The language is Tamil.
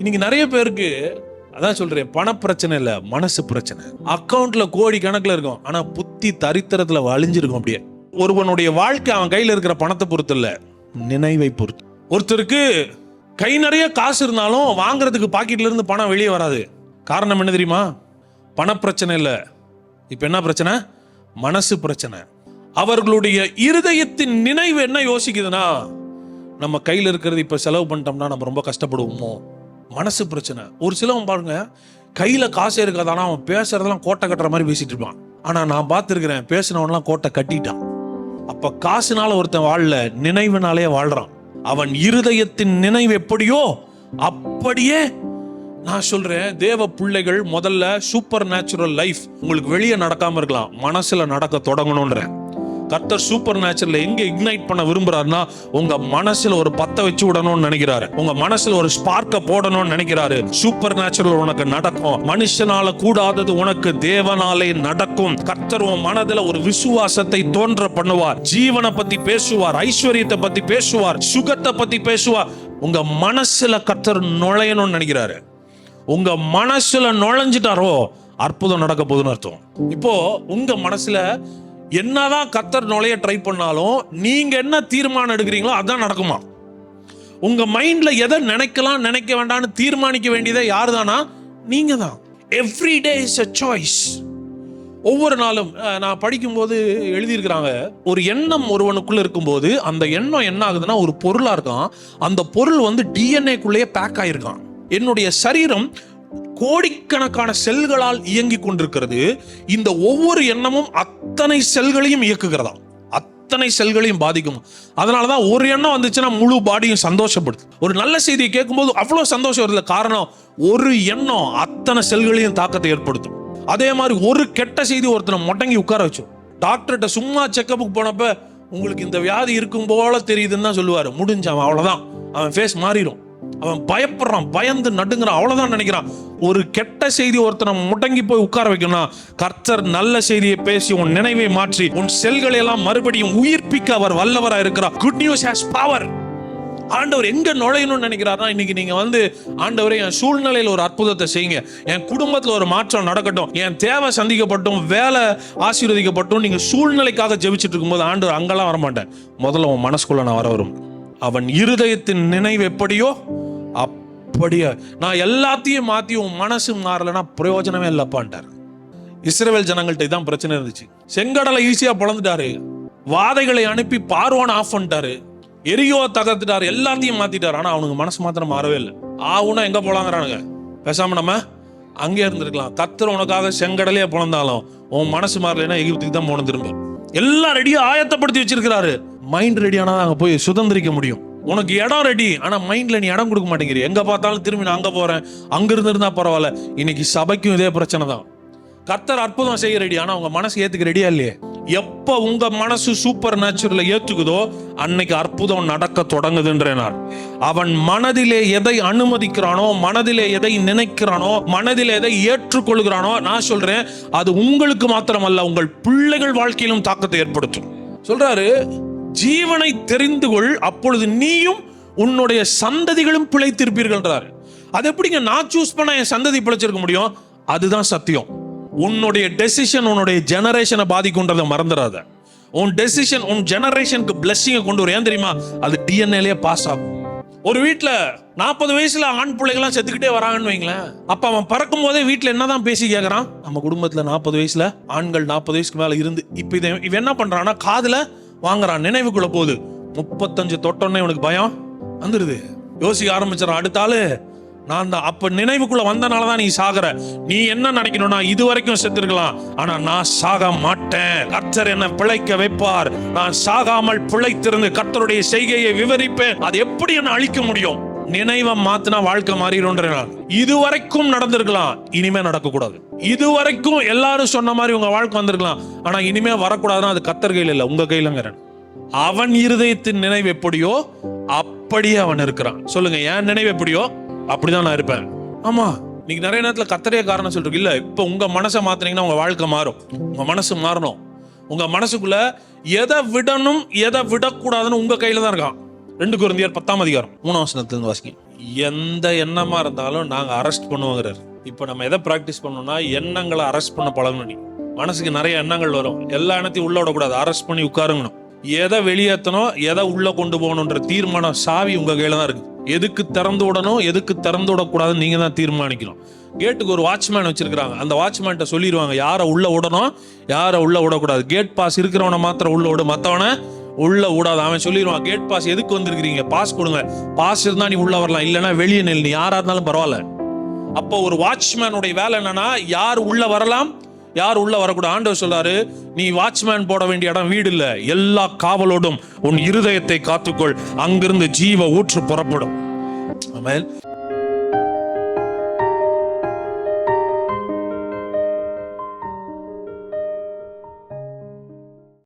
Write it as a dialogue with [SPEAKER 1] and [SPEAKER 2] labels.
[SPEAKER 1] இன்னைக்கு நிறைய பேருக்கு அதான் சொல்றேன் பண பிரச்சனை இல்ல மனசு பிரச்சனை. அக்கௌண்ட்ல கோடி கணக்குல இருக்கும் ஆனா புத்தி தரித்திரத்துல வழிஞ்சிருக்கும் அப்படியே. ஒருவனுடைய வாழ்க்கை அவன் கையில இருக்கிற பணத்தை பொறுத்து இல்ல நினைவை பொறுத்து. ஒருத்தருக்கு கை நிறைய காசு இருந்தாலும் வாங்குறதுக்கு பாக்கெட்ல இருந்து பணம் வெளியே வராது. காரணம் என்ன தெரியுமா? பண பிரச்சனை இல்ல. இப்ப என்ன பிரச்சனை? மனசு பிரச்சனை. அவர்களுடைய இருதயத்தின் நினைவு என்ன யோசிக்குதுன்னா நம்ம கையில் இருக்கிறது இப்போ செலவு பண்ணிட்டோம்னா நம்ம ரொம்ப கஷ்டப்படுவோமோ? மனசு பிரச்சனை. ஒரு சிலவன் பாருங்க கையில் காசு இருக்காது ஆனால் அவன் பேசுறதெல்லாம் கோட்டை கட்டுற மாதிரி பேசிட்டு இருப்பான். ஆனால் நான் பார்த்துருக்கிறேன் பேசினவன்லாம் கோட்டை கட்டிட்டான். அப்போ காசுனால ஒருத்தன் வாழல நினைவுனாலே வாழ்றான். அவன் இருதயத்தின் நினைவு எப்படியோ அப்படியே நான் சொல்றேன் தேவ பிள்ளைகள் முதல்ல சூப்பர் நேச்சுரல் லைஃப் உங்களுக்கு வெளியே நடக்காம இருக்கலாம் மனசுல நடக்க தொடங்கணும்ன்றேன். கர்த்தர் சூப்பர் நேச்சுரல் எங்க இக்னைட் பண்ண விரும்புறாருன்னா உங்க மனசுல ஒரு பத்த வச்சு விடணும்னு நினைக்கிறாரு. உங்க மனசுல ஒரு ஸ்பார்க்க போடணும்னு நினைக்கிறாரு. சூப்பர் நேச்சுரல் உனக்கு நடக்கும். மனுஷனால கூடாதது உனக்கு தேவனாலே நடக்கும். கர்த்தர் உன் மனதுல ஒரு விசுவாசத்தை தோன்ற பண்ணுவார். ஜீவனை பத்தி பேசுவார். ஐஸ்வர்யத்தை பத்தி பேசுவார். சுகத்தை பத்தி பேசுவார். உங்க மனசுல கர்த்தர் நுழையணும்னு நினைக்கிறாரு. உங்க மனசுல நுழைஞ்சிட்டாரோ அற்புதம் நடக்க போகுதுன்னு அர்த்தம். இப்போ உங்க மனசுல என்னதான் கத்தர் நுழைய ட்ரை பண்ணாலும் நீங்க என்ன தீர்மானம் எடுக்கிறீங்களோ அதான் நடக்குமா? உங்க மைண்ட்ல எதை நினைக்கலாம் நினைக்க வேண்டாம்னு தீர்மானிக்க வேண்டியதை யாரு தானா நீங்க தான் every day is a choice ஒவ்வொரு நாளும் நான் படிக்கும்போது எழுதியிருக்கிறாங்க ஒரு எண்ணம் ஒருவனுக்குள்ள இருக்கும்போது அந்த எண்ணம் என்ன ஆகுதுன்னா ஒரு பொருளா இருக்கான். அந்த பொருள் வந்து டிஎன்ஏக்குள்ளேயே பேக் ஆயிருக்கான். என்னுடைய சரீரம் கோடிக்கணக்கான செல்களால் இயங்கி கொண்டிருக்கிறது. இந்த ஒவ்வொரு எண்ணமும் அத்தனை செல்களையும் இயக்குகிறதா? அத்தனை செல்களையும் பாதிக்கும். அதனால தான் ஒரு எண்ணம் வந்துச்சுன்னா முழு பாடியும் சந்தோஷப்படுது. ஒரு நல்ல செய்தியை கேட்கும்போது அவ்வளோ சந்தோஷம் வருது காரணம் ஒரு எண்ணம் அத்தனை செல்களையும் தாக்கத்தை ஏற்படுத்தும். அதே மாதிரி ஒரு கெட்ட செய்தி ஒருத்தனை முடங்கி உட்கார வச்சோம் டாக்டர்கிட்ட சும்மா செக்கப்புக்கு போனப்ப உங்களுக்கு இந்த வியாதி இருக்கும் போல தெரியுதுன்னு தான் சொல்லுவாரு. முடிஞ்சான் அவ்வளோதான் அவன் ஃபேஸ் மாறிடும் அவன் பயப்படுறான் பயந்து நடுங்கிறான் அவ்வளவுதான் நினைக்கிறான். ஒரு கெட்ட செய்தி ஒருத்தனை முடங்கி போய் உட்கார வைக்கணும் கர்த்தர் நல்ல செய்தியை பேசி உன் நினைவை மாற்றி உன் செல்களை எல்லாம் மறுபடியும் உயிர்ப்பிக்க அவர் வல்லவரா இருக்கிறார். குட் நியூஸ் ஹேஸ் பவர் ஆண்டவர் எங்க நுழையணும்னு நினைக்கிறாருன்னா இன்னைக்கு நீங்க வந்து ஆண்டவரே என் சூழ்நிலையில ஒரு அற்புதத்தை செய்யுங்க. என் குடும்பத்துல ஒரு மாற்றம் நடக்கட்டும். என் தேவை சந்திக்கப்பட்டும் வேலை ஆசீர்வதிக்கப்பட்டும் நீங்க சூழ்நிலைக்காக ஜெபிச்சிட்டு இருக்கும்போது ஆண்டவர் அங்கெல்லாம் வரமாட்டேன் முதல்ல உன் மனசுக்குள்ள நான் வர வரும். அவன் இருதயத்தின் நினைவு எப்படியோ அப்படியே நான் எல்லாத்தையும் மாற்றி உன் மனசு மாறலைன்னா பிரயோஜனமே இல்லைப்பான்ட்டார். இஸ்ரேல் ஜனங்கள்ட்ட இதான் பிரச்சனை இருந்துச்சு. செங்கடலை ஈஸியாக பிளந்துட்டாரு வாதைகளை அனுப்பி பார்வான் ஆஃப் பண்ணிட்டாரு. எரியோ தகர்த்துட்டாரு. எல்லாத்தையும் மாத்திட்டாரு. ஆனால் அவனுக்கு மனசு மாத்திரம் மாறவே இல்லை. ஆவுனா எங்கே போலாங்கிறானுங்க? பேசாம நம்ம அங்கே இருந்திருக்கலாம். கத்தர் உனக்காக செங்கடலே பிறந்தாலும் உன் மனசு மாறலைன்னா எகிப்துக்கு தான் போன திரும்ப. எல்லாம் ரெடியாக ஆயத்தப்படுத்தி வச்சிருக்கிறாரு. மைண்ட் ரெடியானா அங்கே போய் சுதந்திரிக்க முடியும். உனக்கு இடம் ரெடி ஆனால் மைண்ட்ல நீ இடம் கொடுக்க மாட்டேங்கிற எங்கே பார்த்தாலும் திரும்பி நான் அங்கே போகிறேன் அங்கேருந்து இருந்தால் பரவாயில்ல. இன்னைக்கு சபைக்கும் இதே பிரச்சனை தான். கர்த்தர் அற்புதம் செய்ய ரெடி ஆனால் உங்கள் மனசு ஏற்றுக்க ரெடியா இல்லையே? எப்போ உங்கள் மனசு சூப்பர் நேச்சுரலை ஏற்றுக்குதோ அன்னைக்கு அற்புதம் நடக்க தொடங்குதுன்றனார் அவன் மனதிலே எதை அனுமதிக்கிறானோ மனதிலே எதை நினைக்கிறானோ மனதிலே எதை ஏற்றுக்கொள்கிறானோ நான் சொல்கிறேன் அது உங்களுக்கு மாத்திரமல்ல உங்கள் பிள்ளைகள் வாழ்க்கையிலும் தாக்கத்தை ஏற்படுத்தும். சொல்றாரு ஜீவனை தெரிந்து கொள் அப்பொழுது நீயும் உன்னுடைய சந்ததிகளும் பிழைத்திருப்பீர்கள்ன்றார் அது எப்படிங்க நான் சூஸ் பண்ண என் சந்ததி பிழைச்சிருக்க முடியும்? அதுதான் சத்தியம். உன்னுடைய டெசிஷன் உன்னுடைய ஜெனரேஷனை பாதிக்கும்ன்றதை மறந்துடாத உன் டெசிஷன் உன் ஜெனரேஷனுக்கு பிளஸ்ஸிங்கை கொண்டு வரும். ஏன் தெரியுமா? அது டிஎன்ஏலயே பாஸ் ஆகும். ஒரு வீட்டில் நாற்பது வயசுல ஆண் பிள்ளைகள்லாம் செத்துக்கிட்டே வராங்கன்னு வைங்களேன். அப்ப அவன் பறக்கும் போதே வீட்டுல என்னதான் பேசி கேட்குறான் நம்ம குடும்பத்துல நாற்பது வயசுல ஆண்கள் நாற்பது வயசுக்கு மேல இருந்து இப்ப இதை இவன் என்ன பண்றான்னா காதுல வாங்குறான். நினைவுக்குள்ள போகுது. முப்பத்தஞ்சு தொட்டோன்னே இவனுக்கு பயம்? வந்துடுது யோசிக்க ஆரம்பிச்சிடறான். அடுத்த ஆளு நான் தான் அப்ப நினைவுக்குள்ள வந்தனால தான் நீ சாகுற. நீ என்ன நினைக்கணும்னா இது வரைக்கும் செத்துருக்கலாம். ஆனா நான் சாக மாட்டேன். கர்த்தர் என்ன பிழைக்க வைப்பார். நான் சாகாமல் பிழைத்திருந்து கர்த்தருடைய செய்கையை விவரிப்பேன். அது எப்படி என்ன அழிக்க முடியும்? நினைவை மாத்தினா வாழ்க்கை மாறிடும்ன்ற நான். இது வரைக்கும் நடந்திருக்கலாம். இனிமே நடக்க கூடாது இது வரைக்கும் எல்லாரும் சொன்ன மாதிரி உங்க வாழ்க்கை வந்திருக்கலாம். ஆனா இனிமே வரக்கூடாதுன்னா அது கத்தர் கையில் இல்லை. உங்க கையிலங்கிறேன் அவன் இருதயத்தின் நினைவு எப்படியோ அப்படியே அவன் இருக்கிறான். சொல்லுங்க என் நினைவு எப்படியோ அப்படிதான் நான் இருப்பேன். ஆமா நீங்க நிறைய நேரத்துல கத்தரைய காரணம் சொல்றீங்க இல்ல. இப்ப உங்க மனசை மாத்தினீங்கன்னா உங்க வாழ்க்கை மாறும். உங்க மனசு மாறணும். உங்க மனசுக்குள்ள எதை விடணும் எதை விடக்கூடாதுன்னு உங்க கையில தான் இருக்கான். ரெண்டு குருந்தியர் பத்தாம் அதிகாரம் மூணாம் வசனத்திலிருந்து வாசிங்க. எந்த எண்ணமா இருந்தாலும் நாங்க அரெஸ்ட் பண்ணுவோங்கிறாரு. இப்போ நம்ம எதை ப்ராக்டிஸ் பண்ணோம்னா எண்ணங்களை அரெஸ்ட் பண்ண பழகணும் நீ. மனசுக்கு நிறைய எண்ணங்கள் வரும். எல்லா எண்ணத்தையும் உள்ள விடக்கூடாது. அரெஸ்ட் பண்ணி உட்காருங்கணும். எதை வெளியேற்றணும் எதை உள்ள கொண்டு போகணுன்ற தீர்மானம் சாவி உங்க கையில தான் இருக்கு. எதுக்கு திறந்து விடணும் எதுக்கு திறந்து விடக்கூடாதுன்னு நீங்க தான் தீர்மானிக்கணும். கேட்டுக்கு ஒரு வாட்ச்மேன் வச்சிருக்காங்க அந்த வாட்ச்மேன்ட்ட சொல்லிடுவாங்க யாரை உள்ள விடணும் யாரை உள்ள விடக்கூடாது. கேட் பாஸ் இருக்கிறவனை மாத்திரம் உள்ள விடு. மற்றவனை உள்ள விடாது. அவன் சொல்லிடுவான் கேட் பாஸ் எதுக்கு வந்திருக்கிறீங்க? பாஸ் கொடுங்க. பாஸ் இருந்தா நீ உள்ள வரலாம். இல்லைன்னா வெளியே நெல் நீ யாரா இருந்தாலும் பரவாயில்ல. அப்போ ஒரு வாட்ச்மேனுடைய வேலை என்னன்னா யார் உள்ள வரலாம்? யார் உள்ள வரக்கூடாது ஆண்டவர் சொல்றாரு நீ வாட்ச்மேன் போட வேண்டிய இடம் வீடு இல்ல. எல்லா காவலோடும் உன் இருதயத்தை காத்துக்கொள். அங்கிருந்து ஜீவ ஊற்று புறப்படும். ஆமென்.